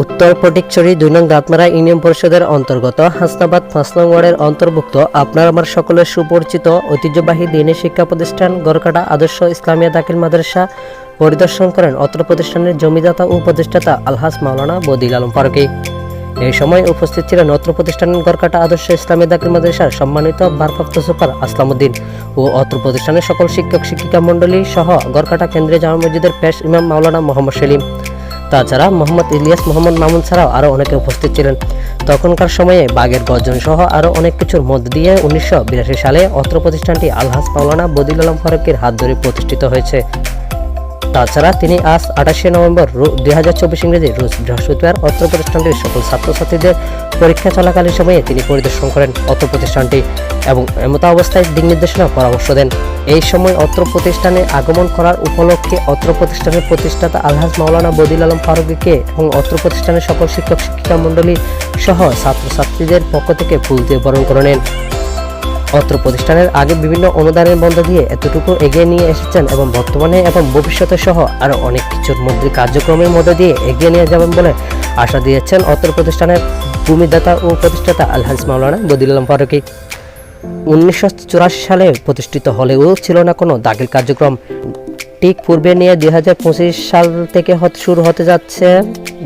উত্তর ফটিকছড়ি দুই নং দাঁতমারা ইউনিয়ন পরিষদের অন্তর্গত হাসনাবাদ পাঁচ নং ওয়ার্ডের অন্তর্ভুক্ত আপনার আমার সকলের সুপরিচিত ঐতিহ্যবাহী দিনী শিক্ষা প্রতিষ্ঠান গরকাটা আদর্শ ইসলামিয়া দাখিল মাদ্রাসা পরিদর্শন করেন অত্র প্রতিষ্ঠানের জমিদাতা ও প্রতিষ্ঠাতা আলহাজ মাওলানা বদিল আলম ফারুকি। এই সময় উপস্থিত ছিলেন অত্র প্রতিষ্ঠানের গরকাটা আদর্শ ইসলামী দাখিল মাদ্রাসার সম্মানিত ভারপ্রাপ্ত সুপার আসলামউদ্দিন ও অত্র প্রতিষ্ঠানের সকল শিক্ষক, শিক্ষিকা মণ্ডলী সহ গরকাটা কেন্দ্রীয় জামা মসজিদের পেশ ইমাম মাওলানা মোহাম্মদ সেলিম। তাছাড়া মোহাম্মদ ইলিয়াস, মোহাম্মদ মামুন ছাড়াও আরও অনেকে উপস্থিত ছিলেন। তখনকার সময়ে বাগের গর্জন সহ আরও অনেক কিছুর মধ্য দিয়ে উনিশশো বিরাশি সালে অত্র প্রতিষ্ঠানটি আলহাজ মাওলানা বদিল আলম ফারুকের হাত ধরে প্রতিষ্ঠিত হয়েছে। তাছাড়া তিনি আজ আঠাশে নভেম্বর দুই হাজার চব্বিশ ইংরেজি রোজ বৃহস্পতিবার অত্র প্রতিষ্ঠানটির সকল ছাত্রছাত্রীদের পরীক্ষা চলাকালীন সময়ে তিনি পরিদর্শন করেন অত্র প্রতিষ্ঠানটি এবং এমতো অবস্থায় দিক নির্দেশনা পরামর্শ দেন। এই সময় অত্র প্রতিষ্ঠানে আগমন করার উপলক্ষে অত্র প্রতিষ্ঠানের প্রতিষ্ঠাতা আলহাজ মাওলানা বদিল আলম ফারুকিকে এবং অত্র প্রতিষ্ঠানের সকল শিক্ষক শিক্ষিকা মণ্ডলী সহ ছাত্রছাত্রীদের পক্ষ থেকে ফুল দিয়ে বরণ করে নেন। অত্র প্রতিষ্ঠানের আগে বিভিন্ন অনুদানের বন্ধ দিয়ে এতটুকু এগিয়ে নিয়ে এসেছেন এবং বর্তমানে এবং ভবিষ্যতে সহ আরও অনেক কিছুর মধ্যে কার্যক্রমের মধ্যে দিয়ে এগিয়ে নিয়ে যাবেন বলে আশা দিয়েছেন অত্র প্রতিষ্ঠানের ভূমিদাতা ও প্রতিষ্ঠাতা আলহাজ মাওলানা বদিল আলম ফারুকি। উনিশশো চুরাশি সালে প্রতিষ্ঠিত হলেও ছিল না কোনো দাখিল কার্যক্রম। ঠিক পূর্বে নিয়ে দুই হাজার পঁচিশ সাল থেকে শুরু হতে যাচ্ছে,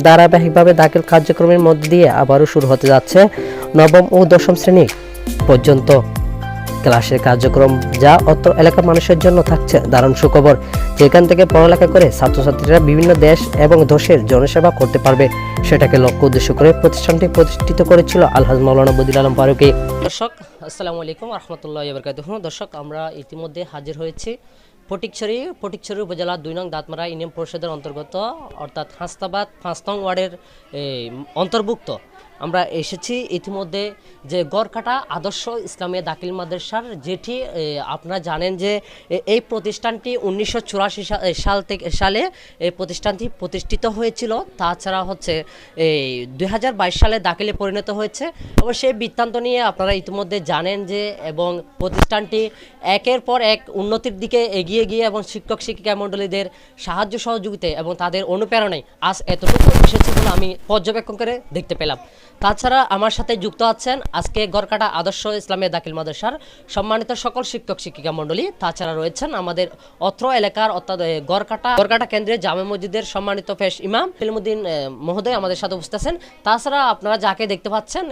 ধারাবাহিকভাবে দাখিল কার্যক্রমের মধ্যে দিয়ে আবারও শুরু হতে যাচ্ছে নবম ও দশম শ্রেণি পর্যন্ত। ক্লাসের কার্যক্রম যা অত্র এলাকার মানুষের জন্য থাকছে দারুণ সুখবর। যেখান থেকে পড়ালেখা করে ছাত্রছাত্রীরা বিভিন্ন দেশ এবং দেশের জনসেবা করতে পারবে, সেটাকে লক্ষ্য উদ্দেশ্য করে প্রতিষ্ঠানটি প্রতিষ্ঠিত করেছিল আলহাজ মাওলানা বদিল আলম ফারুকি। দর্শক, আসসালামু আলাইকুম রহমতুল্লাহ দর্শক, আমরা ইতিমধ্যে হাজির হয়েছি ফটিকছড়ি ফটিকছড়ি উপজেলা দুই নং দাঁতমারা ইউনিয়ন পরিষদের অন্তর্গত, অর্থাৎ হাস্তাবাদ পাঁচ ওয়ার্ডের অন্তর্ভুক্ত। আমরা এসেছি ইতিমধ্যে যে গড়কাটা আদর্শ ইসলামিয়া দাখিল মাদ্রাসার যেটি আপনারা জানেন যে এই প্রতিষ্ঠানটি উনিশশো চুরাশি সাল থেকে সালে এই প্রতিষ্ঠানটি প্রতিষ্ঠিত হয়েছিল। তাছাড়া হচ্ছে এই দুই হাজার বাইশ সালে দাখিলে পরিণত হয়েছে। এবং সেই বৃত্তান্ত নিয়ে আপনারা ইতিমধ্যে জানেন যে এবং প্রতিষ্ঠানটি একের পর এক উন্নতির দিকে এগিয়ে গিয়ে এবং শিক্ষক, শিক্ষিকা মণ্ডলীদের সাহায্য সহযোগিতায় এবং তাদের অনুপ্রেরণায় আজ এতটুকু এসেছে বলে আমি পর্যবেক্ষণ করে দেখতে পেলাম। তাছাড়া আমার সাথে যুক্ত আছেন আজকে গড়কাটা আদর্শ ইসলামিয়া দাখিল মাদ্রাসার সম্মানিত সকল শিক্ষক, শিক্ষিকা মণ্ডলী। তাছাড়া রয়েছেন আমাদের অত্র এলাকার অর্থাৎ গড়কাটা গড়কাটা কেন্দ্রের জামে মসজিদের সম্মানিত ফেস ইমাম ফিলমুদ্দিন মহোদয় আমাদের সাথে উপস্থিত আছেন। তাছাড়া আপনারা যাকে দেখতে পাচ্ছেন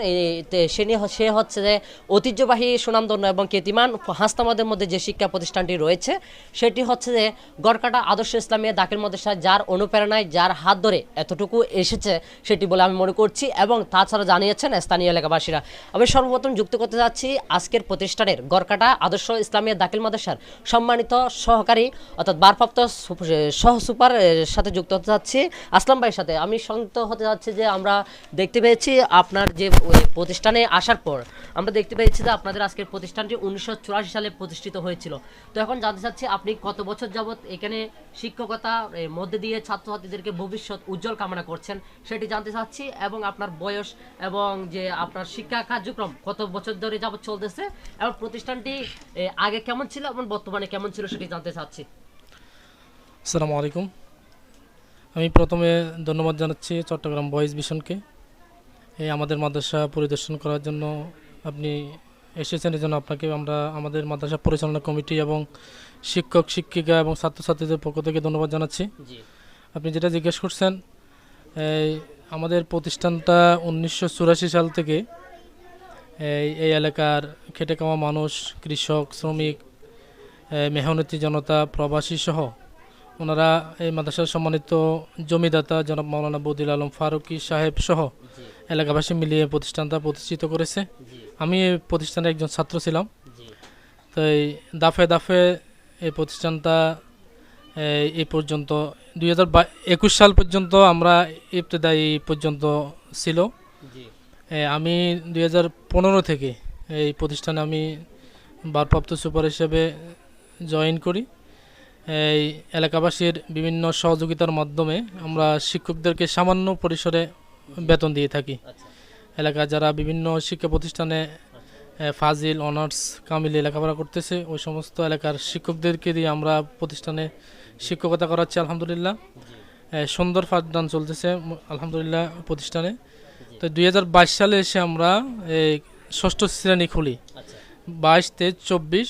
সে নিয়ে সে হচ্ছে যে ঐতিহ্যবাহী সুনামধন্য এবং কেতিমান হাস্তামাদের মধ্যে যে শিক্ষা প্রতিষ্ঠানটি রয়েছে, সেটি হচ্ছে যে গড়কাটা আদর্শ ইসলামিয়া দাখিল মাদ্রাসা, যার অনুপ্রেরণায়, যার হাত ধরে এতটুকু এসেছে, সেটি বলে আমি মনে করছি। এবং তাছাড়া জানিয়েছেন স্থানীয় এলাকাবাসীরা। আমি সর্বপ্রথম যুক্ত করতে যাচ্ছি, আজকের প্রতিষ্ঠানের গড়কাটা আদর্শ ইসলামিয়া দাখিল মাদ্রাসার সম্মানিত সহকারী অর্থাৎ ভারপ্রাপ্ত সহ সুপার সাথে যুক্ত হতে যাচ্ছি, আসলাম ভাইয়ের সাথে। আমি সংযুক্ত হতে যাচ্ছি যে আমরা দেখতে পেয়েছি আপনার যে প্রতিষ্ঠানে আসার পর, আমরা দেখতে পেয়েছি যে আপনাদের আজকের প্রতিষ্ঠানটি উনিশশো চুরাশি সালে প্রতিষ্ঠিত হয়েছিল। তো এখন জানতে চাচ্ছি, আপনি কত বছর যাবৎ এখানে শিক্ষকতা মধ্যে দিয়ে ছাত্রছাত্রীদেরকে ভবিষ্যৎ উজ্জ্বল কামনা করছেন, সেটি জানতে চাচ্ছি এবং আপনার বয়স এবং যে আপনার শিক্ষা কার্যক্রম কত বছর ধরে যাবত চলতেছে এবং প্রতিষ্ঠানটি আগে কেমন ছিল এবং বর্তমানে কেমন ছিল সেটি জানতে চাচ্ছি। আসসালামু আলাইকুম। আমি প্রথমে ধন্যবাদ জানাচ্ছি চট্টগ্রাম বয়েজ মিশনকে এই আমাদের মাদ্রাসা পরিদর্শন করার জন্য আপনি এসেছেন এই জন্য আপনাকে আমরা আমাদের মাদ্রাসা পরিচালনা কমিটি এবং শিক্ষক শিক্ষিকা এবং ছাত্রছাত্রীদের পক্ষ থেকে ধন্যবাদ জানাচ্ছি। আপনি যেটা জিজ্ঞেস করছেন আমাদের প্রতিষ্ঠানটা উনিশশো চুরাশি সাল থেকে এই এই এলাকার খেটে খাওয়া মানুষ কৃষক শ্রমিক মেহনতি জনতা প্রবাসী সহ ওনারা এই মাদ্রাসার সম্মানিত জমিদাতা জনাব মাওলানা বদিল আলম ফারুকি সাহেব সহ এলাকাবাসী মিলিয়ে প্রতিষ্ঠানটা প্রতিষ্ঠিত করেছে। আমি এই প্রতিষ্ঠানের একজন ছাত্র ছিলাম। তো এই দাফে দাফে এই প্রতিষ্ঠানটা এই পর্যন্ত দুই হাজার একুশ সাল পর্যন্ত আমরা ইবতদায়ী পর্যন্ত ছিল। আমি দুই হাজার পনেরো থেকে এই প্রতিষ্ঠানে আমি ভারপ্রাপ্ত সুপার হিসেবে জয়েন করি। এই এলাকাবাসীর বিভিন্ন সহযোগিতার মাধ্যমে আমরা শিক্ষকদেরকে সামান্য পরিসরে বেতন দিয়ে থাকি। এলাকা যারা বিভিন্ন শিক্ষা প্রতিষ্ঠানে ফাজিল অনার্স কামিল লেখাপড়া করতেছে ওই সমস্ত এলাকার শিক্ষকদেরকে দিয়ে আমরা প্রতিষ্ঠানে শিক্ষকতা করাচ্ছি আলহামদুলিল্লাহ। সুন্দর পাঠদান চলতেছে আলহামদুলিল্লাহ প্রতিষ্ঠানে। তো দুই হাজার বাইশ সালে এসে আমরা এই ষষ্ঠ শ্রেণি খুলি। আচ্ছা। বাইশ তেইশ চব্বিশ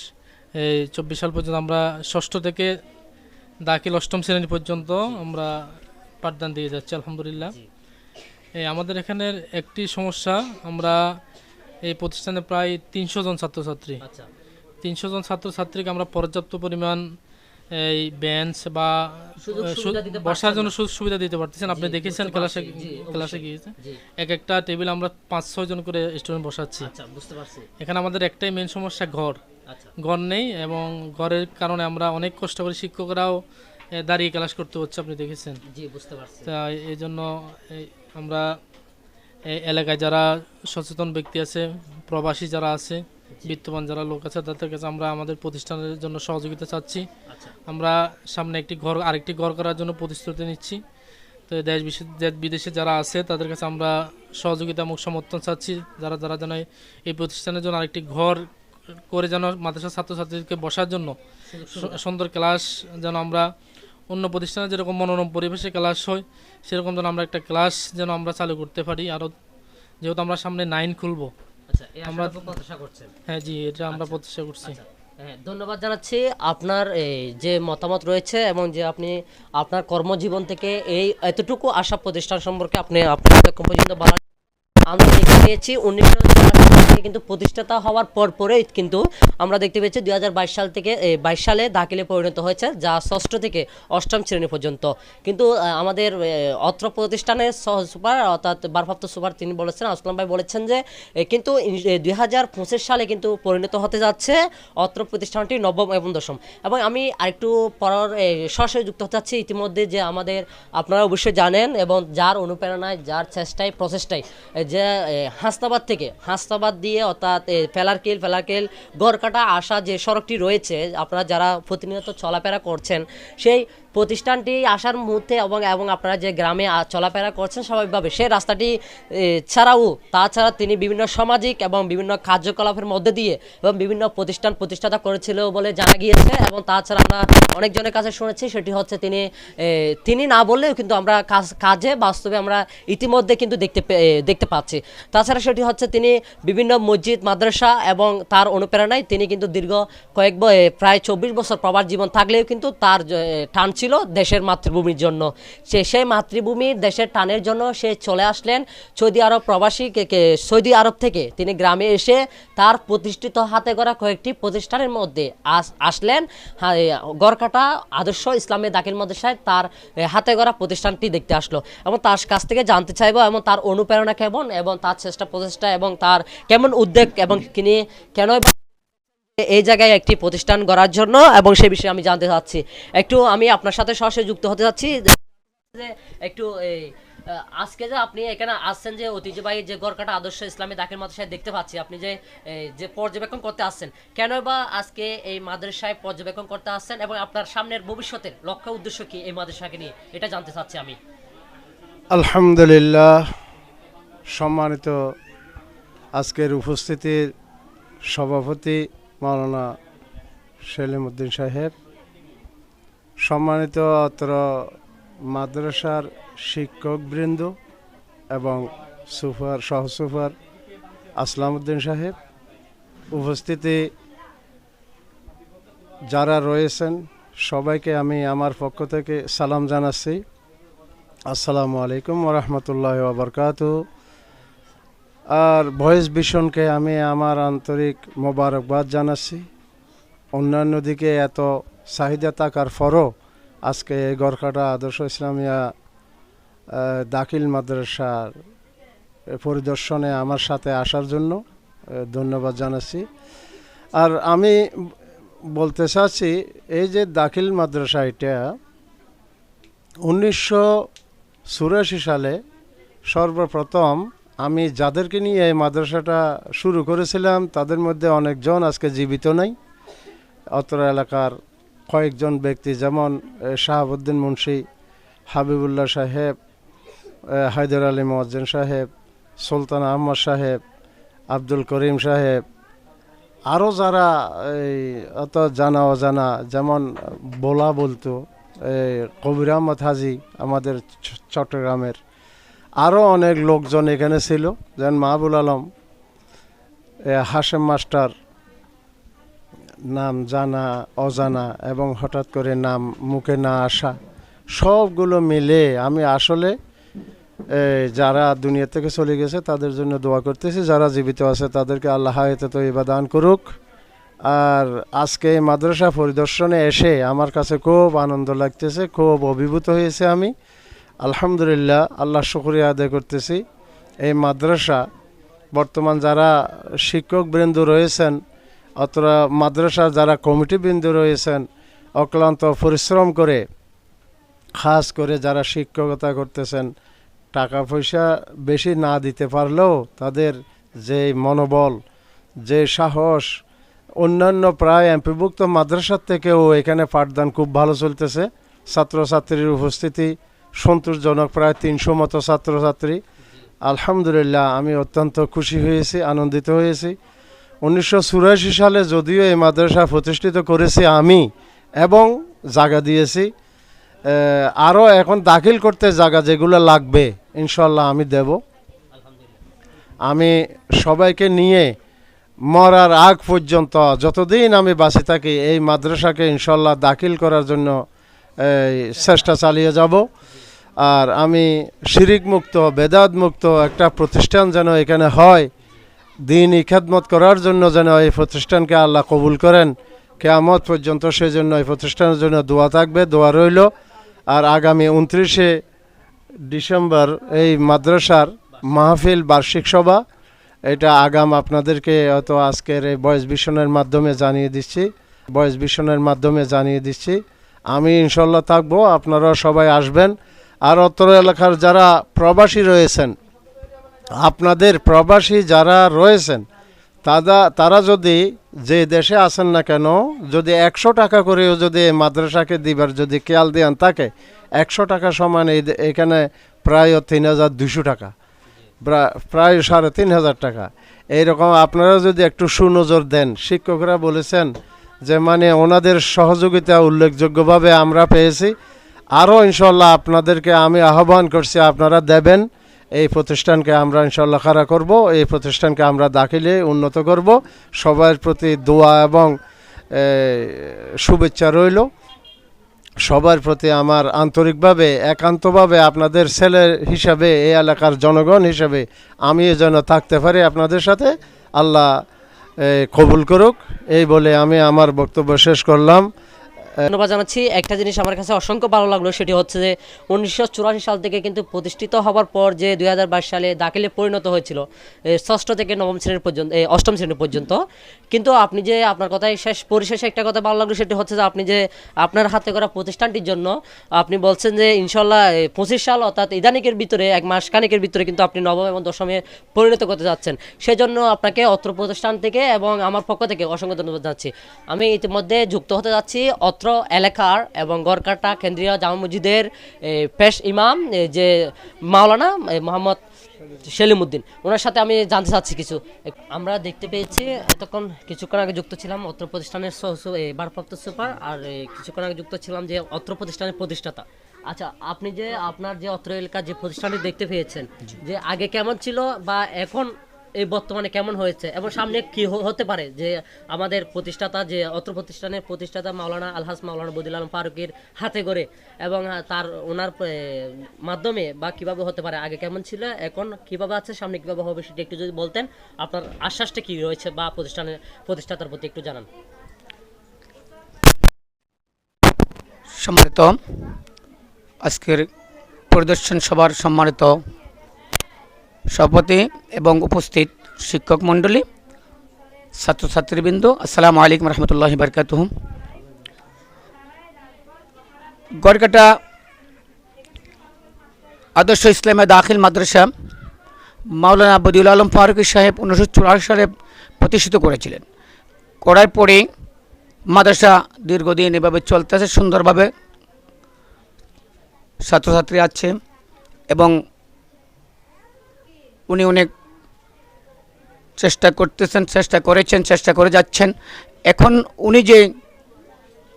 এই চব্বিশ সাল পর্যন্ত আমরা ষষ্ঠ থেকে দাখিল অষ্টম শ্রেণি পর্যন্ত আমরা পাঠদান দিয়ে যাচ্ছি আলহামদুলিল্লাহ। এই আমাদের এখানের একটি সমস্যা আমরা এই প্রতিষ্ঠানে প্রায় তিনশো জন ছাত্রছাত্রী। আচ্ছা। তিনশো জন ছাত্রছাত্রীকে আমরা পর্যাপ্ত পরিমাণ এই বেঞ্চ বা বসার জন্য সুযোগ সুবিধা দিতে পারতেছেন। আপনি দেখেছেন ক্লাসে ক্লাসে গিয়েছে। এক একটা টেবিল আমরা পাঁচ ছয় জন করে স্টুডেন্ট বসাচ্ছি। আচ্ছা বুঝতে পারছি। এখানে আমাদের একটাই মেন সমস্যা ঘর। আচ্ছা। ঘর নেই এবং ঘরের কারণে আমরা অনেক কষ্ট করে শিক্ষকরাও দাঁড়িয়ে ক্লাস করতে হচ্ছে আপনি দেখেছেন। তা এই জন্য এই আমরা এলাকায় যারা সচেতন ব্যক্তি আছে প্রবাসী যারা আছে বিত্তবান যারা লোক আছে তাদের কাছে আমরা আমাদের প্রতিষ্ঠানের জন্য সহযোগিতা চাচ্ছি। আচ্ছা। আমরা সামনে একটি ঘর আরেকটি ঘর করার জন্য প্রতিশ্রুতি নিচ্ছি। তো দেশ দেশ বিদেশে যারা আছে তাদের কাছে আমরা সহযোগিতা এবং সমর্থন চাচ্ছি। যারা যারা যেন এই প্রতিষ্ঠানের জন্য আরেকটি ঘর করে যেন মাদ্রাসা ছাত্রছাত্রীদেরকে বসার জন্য সুন্দর ক্লাস যেন আমরা অন্য প্রতিষ্ঠানে যেরকম মনোরম পরিবেশে ক্লাস হয় সেরকম যেন আমরা একটা ক্লাস যেন আমরা চালু করতে পারি। আরও যেহেতু আমরা সামনে নাইন খুলবো আমরা- আমরা প্রত্যাশা করছেন। হ্যাঁ জি এটা আমরা প্রতিষ্ঠা করছি। আচ্ছা হ্যাঁ, ধন্যবাদ জানাচ্ছি। আপনার এই, যে মতামত রয়েছে এবং যে আপনি আপনার কর্মজীবন থেকে এই এতটুকু আশা প্রতিষ্ঠান সম্পর্কে আপনি আপনার পর্যন্ত দেখতে পেয়েছি উনিশশো থেকে কিন্তু প্রতিষ্ঠাতা হওয়ার পর পরেই কিন্তু আমরা দেখতে পেয়েছি দুই হাজার বাইশ সাল থেকে বাইশ সালে দাখিলে পরিণত হয়েছে, যা ষষ্ঠ থেকে অষ্টম শ্রেণি পর্যন্ত। কিন্তু আমাদের অত্র প্রতিষ্ঠানের সুপার, অর্থাৎ ভারপ্রাপ্ত সুপার তিনি বলেছেন, আসলাম ভাই বলেছেন যে কিন্তু দুই হাজার পঁচিশ সালে কিন্তু পরিণত হতে যাচ্ছে অত্র প্রতিষ্ঠানটি নবম এবং দশম। এবং আমি আরেকটু পরের সরাসরি যুক্ত হতে চাচ্ছি ইতিমধ্যে যে আমাদের আপনারা অবশ্যই জানেন এবং যার অনুপ্রেরণায়, যার চেষ্টায়, প্রচেষ্টায় যে হাসনাবাদ থেকে, হাসনাবাদ দিয়ে অর্থাৎ ফেলারকেল ফেলারকিল গড়কাটা আসা যে সড়কটি রয়েছে, আপনারা যারা প্রতিনিয়ত চলাফেরা করছেন, সেই প্রতিষ্ঠানটি আসার মুহূর্তে এবং এবং আপনারা যে গ্রামে চলাফেরা করছেন স্বাভাবিকভাবে সেই রাস্তাটি ছাড়াও তাছাড়া তিনি বিভিন্ন সামাজিক এবং বিভিন্ন কার্যকলাপের মধ্যে দিয়ে এবং বিভিন্ন প্রতিষ্ঠান প্রতিষ্ঠাতা করেছিল বলে জানা গিয়েছে এবং তাছাড়া আমরা অনেকজনের কাছে শুনেছি সেটি হচ্ছে তিনি তিনি না বললেও কিন্তু আমরা কাজ- কাজে বাস্তবে আমরা ইতিমধ্যে কিন্তু দেখতে দেখতে পাচ্ছি। তাছাড়া সেটি হচ্ছে তিনি বিভিন্ন মসজিদ, মাদ্রাসা এবং তার অনুপ্রেরণায় তিনি কিন্তু দীর্ঘ কয়েক প্রায় চব্বিশ বছর প্রবাস জীবন থাকলেও কিন্তু তার টান ছিল দেশের মাতৃভূমির জন্য। সে, সেই মাতৃভূমির দেশের টানের জন্য সে চলে আসলেন সৌদি আরব প্রবাসী সৌদি আরব থেকে। তিনি গ্রামে এসে তার প্রতিষ্ঠিত হাতে গড়া কয়েকটি প্রতিষ্ঠানের মধ্যে আস- আসলেন। গড়কাটা আদর্শ ইসলামী দাখিল মাদ্রাসায় তার হাতে গড়া প্রতিষ্ঠানটি দেখতে আসলো এবং তার কাছ থেকে জানতে চাইব এবং তার অনুপ্রেরণা কেমন এবং তার চেষ্টা প্রচেষ্টা এবং তার কেমন উদ্যোগ এবং তিনি কেন এই জায়গায় একটি প্রতিষ্ঠান গড়ার জন্য এবং সে বিষয়ে আমি জানতে চাচ্ছি। একটু আমি আপনার সাথে সরাসরি যুক্ত হতে চাচ্ছি যে একটু এই আজকে যে আপনি এখানে আসছেন যে ঐতিহ্যবাহী যে গড়কাটা আদর্শ ইসলামী দাখিল মাদ্রাসায় দেখতে পাচ্ছি, আপনি যে যে পর্যবেক্ষণ করতে আসছেন, কেন বা আজকে এই মাদ্রাসায় পর্যবেক্ষণ করতে আসছেন এবং আপনার সামনের ভবিষ্যতের লক্ষ্য উদ্দেশ্য কি এই মাদ্রাসাকে নিয়ে? এটা জানতে চাচ্ছি আমি। আলহামদুলিল্লাহ, সম্মানিত আজকের উপস্থিতির সভাপতি মাওলানা সেলিমউদ্দিন সাহেব। সম্মানিত অত্র মাদ্রাসার শিক্ষকবৃন্দ এবং সুপার সহসুপার আসলামউদ্দিন সাহেব, উপস্থিতি যারা রয়েছেন, সবাইকে আমি আমার পক্ষ থেকে সালাম জানাচ্ছি। আসসালামু আলাইকুম ওরহমতুল্লাহ ওবরকাত আর ভয়েস ভীষণকে আমি আমার আন্তরিক মোবারকবাদ জানাচ্ছি। অন্যান্য দিকে এত চাহিদা থাকার পরও আজকে এই গড়কাটা আদর্শ ইসলামিয়া দাখিল মাদ্রাসার পরিদর্শনে আমার সাথে আসার জন্য ধন্যবাদ জানাচ্ছি। আর আমি বলতে চাচ্ছি, এই যে দাখিল মাদ্রাসা এটা উনিশশো চুরাশি সালে সর্বপ্রথম আমি যাদেরকে নিয়ে এই মাদ্রাসাটা শুরু করেছিলাম, তাদের মধ্যে অনেকজন আজকে জীবিত নাই। অত্র এলাকার কয়েকজন ব্যক্তি যেমন শাহাবুদ্দিন মুন্সি, হাবিবুল্লাহ সাহেব হায়দর আলী মোয়াজ্জেন সাহেব, সুলতান আহমদ সাহেব, আব্দুল করিম সাহেব আরও যারা এই অত জানা অজানা যেমন বোলা বলতো, এই কবির আহমদ হাজি আমাদের চট্টগ্রামের আরও অনেক লোকজন এখানে ছিল, যেমন মাহবুল আলম হাশেম মাস্টার, নাম জানা, অজানা, এবং হঠাৎ করে নাম মুখে না আসা, সবগুলো মিলে আমি আসলে যারা দুনিয়া থেকে চলে গেছে তাদের জন্য দোয়া করতেছি, যারা জীবিত আছে তাদেরকে আল্লাহ হায়াতে তো দান করুক। আর আজকে মাদ্রাসা পরিদর্শনে এসে আমার কাছে খুব আনন্দ লাগতেছে, খুব অভিভূত হয়েছে আমি। আলহামদুলিল্লাহ, আল্লাহ শুক্রিয়া আদায় করতেছি। এই মাদ্রাসা, বর্তমান যারা শিক্ষক বৃন্দ রয়েছেন, অথবা মাদ্রাসার যারা কমিটি বৃন্দ রয়েছেন, অক্লান্ত পরিশ্রম করে, খাস করে যারা শিক্ষকতা করতেছেন, টাকা পয়সা বেশি না দিতে পারলেও তাদের যে মনোবল, যে সাহস, অন্যান্য প্রায় এমপিভুক্ত মাদ্রাসার থেকেও এখানে পাঠদান খুব ভালো চলতেছে। ছাত্রছাত্রীর উপস্থিতি সন্তোষজনক প্রায় তিনশো মতো ছাত্রছাত্রী। আলহামদুলিল্লাহ, আমি অত্যন্ত খুশি হয়েছি, আনন্দিত হয়েছি। উনিশশো চুরাশি সালে যদিও এই মাদ্রাসা প্রতিষ্ঠিত করেছি আমি এবং জায়গা দিয়েছি আরও এখন দাখিল করতে জায়গা যেগুলো লাগবে ইনশাল্লাহ আমি দেব। আমি সবাইকে নিয়ে মরার আগ পর্যন্ত যতদিন আমি বাঁচে থাকি, এই মাদ্রাসাকে ইনশাল্লাহ দাখিল করার জন্য চেষ্টা চালিয়ে যাব। আর আমি শিরিক মুক্ত বেদাত মুক্ত একটা প্রতিষ্ঠান যেন এখানে হয় দিন ইখাদমত করার জন্য যেন এই প্রতিষ্ঠানকে আল্লাহ কবুল করেন। কেয়ামত পর্যন্ত সেই জন্য এই প্রতিষ্ঠানের জন্য দোয়া থাকবে, দোয়া রইল। আর আগামী উনত্রিশে ডিসেম্বর এই মাদ্রাসার মাহফিল বার্ষিক সভা, এটা আগাম আপনাদেরকে হয়তো আজকের এই বয়স ভীষণের মাধ্যমে জানিয়ে দিচ্ছি, বয়স ভীষণের মাধ্যমে জানিয়ে দিচ্ছি। আমি ইনশাল্লাহ থাকব আপনারা সবাই আসবেন। আর অত্র এলাকার যারা প্রবাসী রয়েছেন, আপনাদের প্রবাসী যারা রয়েছেন তারা তারা যদি যে দেশে আসেন না কেন, যদি একশো টাকা করেও যদি মাদ্রাসাকে দিবার যদি খেয়াল দেন তাকে, একশো টাকা সমান এই এখানে প্রায় তিন হাজার দুশো টাকা, প্রা- প্রায় সাড়ে তিন হাজার টাকা। এইরকম আপনারা যদি একটু সুনজর দেন, শিক্ষকরা বলেছেন যে মানে ওনাদের সহযোগিতা উল্লেখযোগ্যভাবে আমরা পেয়েছি। আরও ইনশাল্লাহ আপনাদেরকে আমি আহ্বান করছি, আপনারা দেবেন। এই প্রতিষ্ঠানকে আমরা ইনশাল্লাহ খাড়া করব, এই প্রতিষ্ঠানকে আমরা দাখিলে উন্নত করব। সবার প্রতি দোয়া এবং শুভেচ্ছা রইল। সবার প্রতি আমার আন্তরিকভাবে, একান্তভাবে আপনাদের ছেলে হিসাবে, এই এলাকার জনগণ হিসাবে আমি যেন থাকতে পারি আপনাদের সাথে। আল্লাহ কবুল করুক। এই বলে আমি আমার বক্তব্য শেষ করলাম। ধন্যবাদ জানাচ্ছি। একটা জিনিস আমার কাছে অসংখ্য ভালো লাগল, সেটি হচ্ছে যে উনিশশো চুরাশি সাল থেকে কিন্তু প্রতিষ্ঠিত হওয়ার পর যে দুই হাজার বাইশ সালে দাখিলে পরিণত হয়েছিল ষষ্ঠ থেকে নবম শ্রেণির পর্যন্ত অষ্টম শ্রেণি পর্যন্ত। কিন্তু আপনি যে আপনার কথায় শেষ, পরিশেষে একটা কথা ভালো লাগল, সেটি হচ্ছে যে আপনি যে আপনার হাতে করা প্রতিষ্ঠানটির জন্য আপনি বলছেন যে ইনশাল্লাহ পঁচিশ সাল অর্থাৎ ইদানিকের ভিতরে, এক মাস খানিকের ভিতরে কিন্তু আপনি নবম এবং দশমে পরিণত করতে যাচ্ছেন। সেজন্য আপনাকে অত্র প্রতিষ্ঠান থেকে এবং আমার পক্ষ থেকে অসংখ্য ধন্যবাদ জানাচ্ছি। আমি ইতিমধ্যে যুক্ত হতে যাচ্ছি, অত্র এলাকার এবং গড়কাটা কেন্দ্রীয় জামা মসজিদের পেশ ইমাম যে মাওলানা মোহাম্মদ সেলিমউদ্দিন। ওনার সাথে আমি জানতে চাচ্ছি কিছু। আমরা দেখতে পেয়েছি এতক্ষণ কিছুক্ষণ আগে যুক্ত ছিলাম অত্র প্রতিষ্ঠানের ভারপ্রাপ্ত সুপার আর কিছুক্ষণ আগে যুক্ত ছিলাম যে অত্র প্রতিষ্ঠানের প্রতিষ্ঠাতা। আচ্ছা আপনি যে আপনার যে অত্র এলাকার যে প্রতিষ্ঠানটি দেখতে পেয়েছেন যে আগে কেমন ছিল বা এখন এই বর্তমানে কেমন হয়েছে? এবং সামনে কি হতে পারে? যে আমাদের প্রতিষ্ঠাতা, যে অত্র প্রতিষ্ঠানের প্রতিষ্ঠাতা মাওলানা আলহাস মাওলানা বদিল আলম ফারুকের হাতে করে এবং তার ওনার মাধ্যমে বা কীভাবে হতে পারে, আগে কেমন ছিল, এখন কীভাবে আছে, সামনে কীভাবে হবে সেটা একটু যদি বলতেন, আপনার আশ্বাসটা কি রয়েছে বা প্রতিষ্ঠানের প্রতিষ্ঠাতার প্রতি একটু জানান। সম্মানিত, আজকের পরিদর্শন সভার সম্মানিত সভাপতি এবং উপস্থিত শিক্ষক মণ্ডলী, ছাত্রছাত্রীবৃন্দ, আসসালামু আলাইকুম রহমতুল্লাহ বরকাত গড়কাটা আদর্শ ইসলামে দাখিল মাদ্রাসা মাওলানা বদিউল আলম ফারুকি সাহেব উনিশশো চুরাশি সালে প্রতিষ্ঠিত করেছিলেন। করার পরে মাদ্রাসা দীর্ঘদিন এভাবে চলতেছে, সুন্দরভাবে ছাত্রছাত্রী আছে এবং উনি অনেক চেষ্টা করতেছেন, চেষ্টা করেছেন, চেষ্টা করে যাচ্ছেন। এখন উনি যে,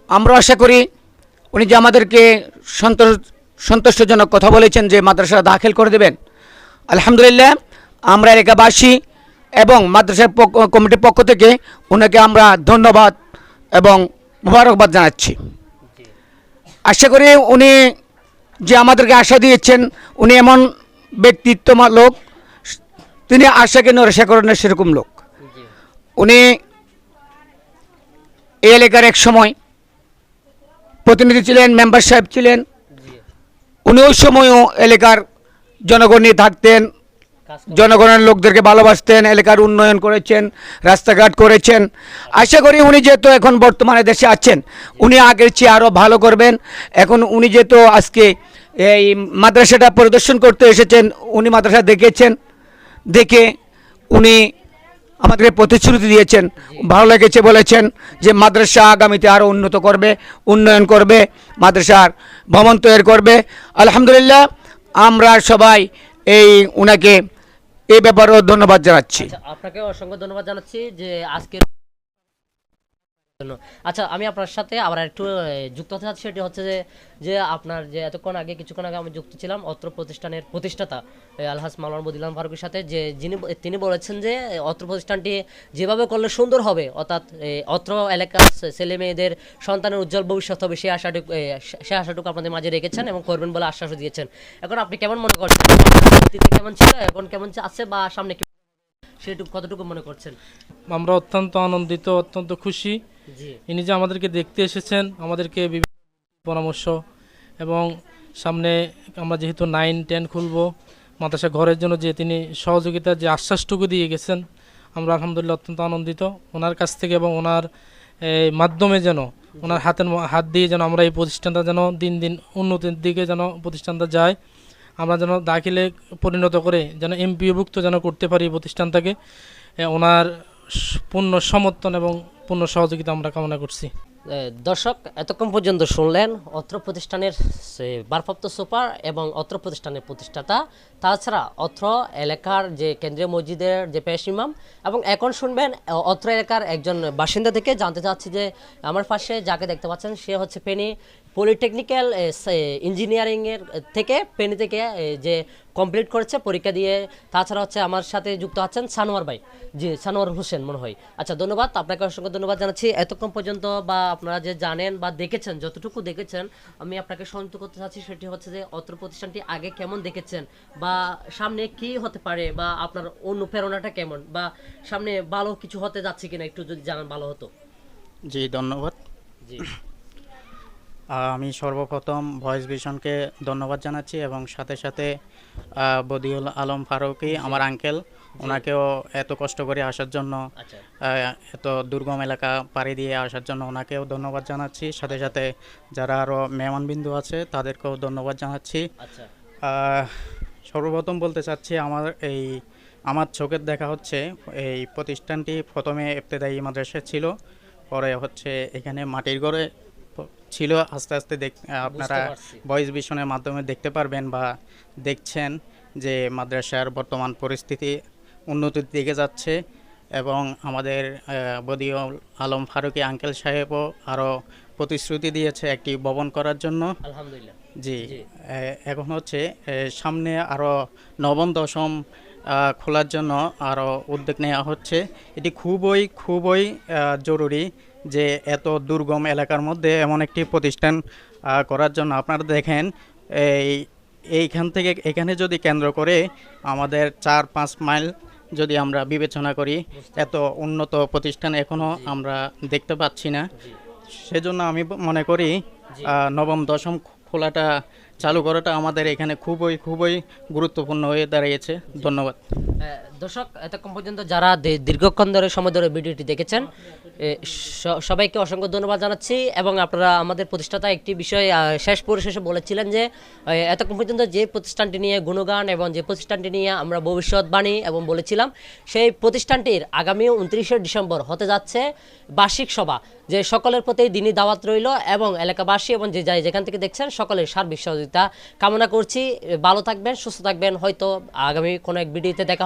আমরা আশা করি উনি যে আমাদেরকে সন্তোষ সন্তুষ্টজনক কথা বলেছেন যে মাদ্রাসা দাখিল করে দেবেন, আলহামদুলিল্লাহ আমরা এলাকাবাসী এবং মাদ্রাসার পক্ষ- কমিটির পক্ষ থেকে ওনাকে আমরা ধন্যবাদ এবং মোবারকবাদ জানাচ্ছি। আশা করি উনি যে আমাদেরকে আশা দিয়েছেন, উনি এমন ব্যক্তিত্ব লোক তিনি আশাকে নরেশা করেন না সেরকম লোক। উনি এই এলাকার এক সময় প্রতিনিধি ছিলেন মেম্বার সাহেব ছিলেন। উনি ওই সময়ও এলাকার জনগণ নিয়ে থাকতেন জনগণের লোকদেরকে ভালোবাসতেন এলাকার উন্নয়ন করেছেন রাস্তাঘাট করেছেন। আশা করি উনি যেহেতু এখন বর্তমানে দেশে আছেন উনি আগের চেয়ে আরও ভালো করবেন। এখন উনি যেহেতু আজকে এই মাদ্রাসাটা পরিদর্শন করতে এসেছেন উনি মাদ্রাসা দেখেছেন দেখে উনি আমাদেরকে প্রতিশ্রুতি দিয়েছেন। ভালো লেগেছে বলেছেন যে মাদ্রাসা আগামীতে আরও উন্নত করবে, উন্নয়ন করবে, মাদ্রাসার ভবন তৈরি করবে। আলহামদুলিল্লাহ, আমরা সবাই এই উনাকে এ ব্যাপারেও ধন্যবাদ জানাচ্ছি। আচ্ছা আপনাকে অসংখ্য ধন্যবাদ জানাচ্ছি যে আজকের জন্য। আচ্ছা আমি আপনার সাথে আবার একটু যুক্ত হতে চাচ্ছি। সেটি হচ্ছে যে যে আপনার যে এতক্ষণ আগে কিছুক্ষণ আগে আমি যুক্ত ছিলাম অত্র প্রতিষ্ঠানের প্রতিষ্ঠাতা এ, আলহাজ মালান বদিলাম ফারুকের সাথে যে যিনি তিনি বলেছেন যে অত্র প্রতিষ্ঠানটি যেভাবে করলে সুন্দর হবে অর্থাৎ অত্র এলাকার ছেলে মেয়েদের সন্তানের উজ্জ্বল ভবিষ্যৎ হবে সে আশাটুকু সে- আশাটুকু আপনাদের মাঝে রেখেছেন এবং করবেন বলে আশ্বাসও দিয়েছেন। এখন আপনি কেমন মনে করছেন? কেমন ছিল? এখন কেমন আছে বা সামনে সেটুকু কতটুকু মনে করছেন? আমরা অত্যন্ত আনন্দিত অত্যন্ত খুশি। ইনি যে আমাদেরকে দেখতে এসেছেন, আমাদেরকে পরামর্শ এবং সামনে আমরা যেহেতু নাইন টেন খুলবো, মাদ্রাসা ঘরের জন্য যে তিনি সহযোগিতার যে আশ্বাসটুকু দিয়ে গেছেন, আমরা আলহামদুলিল্লাহ অত্যন্ত আনন্দিত। ওনার কাছ থেকে এবং ওনার মাধ্যমে যেন, ওনার হাতের হাত দিয়ে যেন আমরা এই প্রতিষ্ঠানটা যেন দিন দিন উন্নতির দিকে যেন প্রতিষ্ঠানটা যায়, আমরা যেন দাখিলে পরিণত করে যেন এমপিওভুক্ত যেন করতে পারি এই প্রতিষ্ঠানটাকে। ওনার পূর্ণ সমর্থন এবং পূর্ণ সহযোগিতা আমরা কামনা করছি। দর্শক, এতক্ষণ পর্যন্ত শুনলেন অত্র প্রতিষ্ঠানের ভারপ্রাপ্ত সুপার এবং অত্র প্রতিষ্ঠানের প্রতিষ্ঠাতা, তাছাড়া অত্র এলাকার যে কেন্দ্রীয় মসজিদের যে পেশ ইমাম এবং এখন শুনবেন অত্র এলাকার একজন বাসিন্দা থেকে জানতে চাচ্ছি যে, আমার পাশে যাকে দেখতে পাচ্ছেন, সে হচ্ছে পেনি পলিটেকনিক্যাল ইঞ্জিনিয়ারিংয়ের থেকে পেনি থেকে যে কমপ্লিট করেছে পরীক্ষা দিয়ে তাছাড়া হচ্ছে আমার সাথে যুক্ত আছেন সানোয়ার ভাই। জি সানোয়ার হোসেন মনে হয়। আচ্ছা ধন্যবাদ। আপনাকে অসংখ্য ধন্যবাদ জানাচ্ছি। এতক্ষণ পর্যন্ত বা আপনারা যে জানেন বা দেখেছেন যতটুকু দেখেছেন আমি আপনাকে সংযুক্ত করতে চাচ্ছি সেটি হচ্ছে যে অত্র প্রতিষ্ঠানটি আগে কেমন দেখেছেন বা সামনে কি হতে পারে বা আপনার অনুপ্রেরণাটা কেমন বা সামনে ভালো কিছু হতে যাচ্ছে কিনা একটু যদি জানান ভালো হতো। জি ধন্যবাদ। জি। আমি সর্বপ্রথম ভয়েস ভিশনকে ধন্যবাদ জানাচ্ছি এবং সাথে সাথে বদিউল আলম ফারুকি আমার আঙ্কেল ওনাকেও এত কষ্ট করে আসার জন্য আচ্ছা। এত দুর্গম এলাকা পাড়ি দিয়ে আসার জন্য ওনাকেও ধন্যবাদ জানাচ্ছি। সাথে সাথে যারা আরও মেহমানবিন্দু আছে তাদেরকেও ধন্যবাদ জানাচ্ছি। আচ্ছা। সর্বপ্রথম বলতে চাচ্ছি আমার এই আমার চোখের দেখা হচ্ছে এই প্রতিষ্ঠানটি প্রথমে ইবতেদায়ী মাদ্রাসা ছিল পরে হচ্ছে এখানে মাটির ঘরে ছিল আস্তে আস্তে দেখ আপনারা। ভয়েস ভিশনের মাধ্যমে দেখতে পারবেন বা দেখছেন যে মাদ্রাসার বর্তমান পরিস্থিতি উন্নতির দিকে যাচ্ছে এবং আমাদের বদিউল আলম ফারুকি আঙ্কেল সাহেবও আরও প্রতিশ্রুতি দিয়েছে একটি ভবন করার জন্য আলহামদুলিল্লাহ জি জি। এখন হচ্ছে সামনে আরও নবম দশম খোলার জন্য আরও উদ্যোগ নেওয়া হচ্ছে এটি খুবই খুবই জরুরি যে এত দুর্গম এলাকার মধ্যে এমন একটি প্রতিষ্ঠান করার জন্য আপনারা দেখেন এই এইখান থেকে এখানে যদি কেন্দ্র করে আমাদের চার পাঁচ মাইল যদি আমরা বিবেচনা করি এত উন্নত প্রতিষ্ঠান এখনও আমরা দেখতে পাচ্ছি না। সেজন্য আমি মনে করি নবম দশম খোলাটা চালু করাটা আমাদের এখানে খুবই খুবই গুরুত্বপূর্ণ হয়ে দাঁড়িয়েছে। ধন্যবাদ। দর্শক, এতক্ষণ পর্যন্ত যারা দীর্ঘক্ষণ ধরে, সময় ধরে ভিডিওটি দেখেছেন সবাইকে অসংখ্য ধন্যবাদ জানাচ্ছি এবং আপনারা আমাদের প্রতিষ্ঠাতা একটি বিষয় শেষ পরিশেষে বলেছিলেন যে এতক্ষণ পর্যন্ত যে প্রতিষ্ঠানটি নিয়ে গুণগান এবং যে প্রতিষ্ঠানটি নিয়ে আমরা ভবিষ্যৎবাণী এবং বলেছিলাম, সেই প্রতিষ্ঠানটির আগামী উনত্রিশে ডিসেম্বর হতে যাচ্ছে বার্ষিক সভা, যে সকলের প্রতি দিনই দাওয়াত রইল এবং এলাকাবাসী এবং যে যাই যেখান থেকে দেখছেন, সকলের সার্বিক সহযোগিতা কামনা করছি। ভালো থাকবেন, সুস্থ থাকবেন, হয়তো আগামী কোনো এক ভিডিওতে দেখা